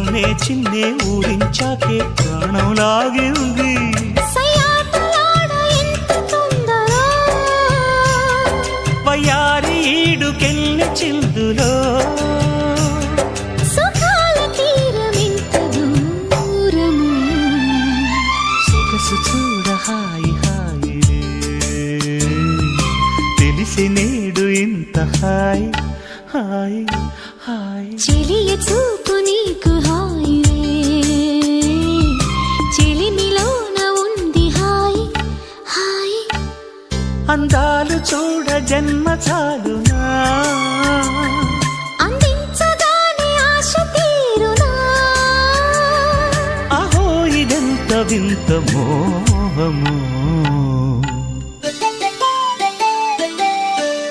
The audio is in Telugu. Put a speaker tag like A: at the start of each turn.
A: చిన్నే ఊరించాకే ప్రాణం
B: ఎంత తొందర
A: వయ్యారి ఈడుకెళ్ళి చిందులో
B: సుఖాల తీరమెంత దూరము.
A: సొగసు చూడ హాయి హాయి తెలిసి నేడు ఇంత హాయ్ హాయ్ హాయ్.
B: చెలియ చూపు నీకు హాయివే చెలిమిలోన ఉంది హాయ్ హాయ్.
A: అందాలు చూడ జన్మ చాలునా?
B: అందించగానే ఆశ తీరునా?
A: అహో ఇదెంత వింత మోహము?